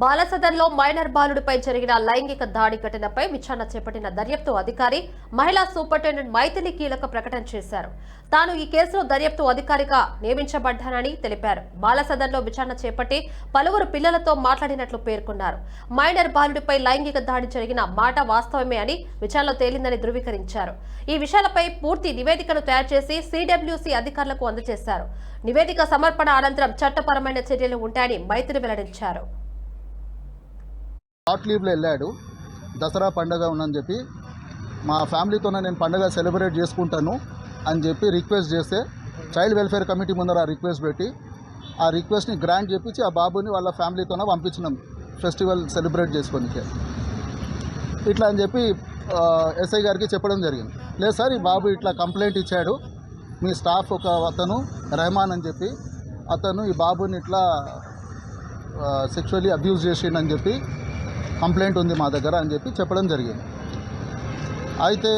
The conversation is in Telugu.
బాలసదన్లో మైనర్ బాలుడిపై జరిగిన లైంగిక దాడి ఘటనపై విచారణ చేపట్టిన దర్యాప్తు అధికారి మహిళా సూపరింటెండెంట్ మైథిలి కీలక ప్రకటన చేశారు. తాను ఈ కేసులో దర్యాప్తు అధికారిగా నియమించబడ్డానని తెలిపారు. బాలసదన్లో విచారణ చేపట్టి పలువురు పిల్లలతో మాట్లాడినట్లు పేర్కొన్నారు. మైనర్ బాలుడిపై లైంగిక దాడి జరిగిన మాట వాస్తవమే అని విచారణలో తేలిందని ధృవీకరించారు. ఈ విషయాలపై పూర్తి నివేదికను తయారు చేసి సిడబ్ల్యూసీ అధికారులకు అందజేశారు. నివేదిక సమర్పణ అనంతరం చట్టపరమైన చర్యలు ఉంటాయని మైత్రి వెల్లడించారు. షార్ట్ లీవ్లో వెళ్ళాడు. దసరా పండగ ఉందని చెప్పి మా ఫ్యామిలీతోనే నేను పండగ సెలబ్రేట్ చేసుకుంటాను అని చెప్పి రిక్వెస్ట్ చేస్తే చైల్డ్ వెల్ఫేర్ కమిటీ ముందర ఆ రిక్వెస్ట్ పెట్టి ఆ రిక్వెస్ట్ని గ్రాంట్ చేపించి ఆ బాబుని వాళ్ళ ఫ్యామిలీతోనే పంపించినాం ఫెస్టివల్ సెలబ్రేట్ చేసుకోనికే. ఇట్లా అని చెప్పి ఎస్ఐ గారికి చెప్పడం జరిగింది. లేదు సార్ ఈ బాబు ఇట్లా కంప్లైంట్ ఇచ్చాడు. మీ స్టాఫ్ ఒక అతను రెహమాన్ అని చెప్పి అతను ఈ బాబుని ఇట్లా సెక్షువల్లీ అబ్యూజ్ చేసిండని చెప్పి కంప్లైంట్ ఉంది మా దగ్గర అని చెప్పి చెప్పడం జరిగింది. అయితే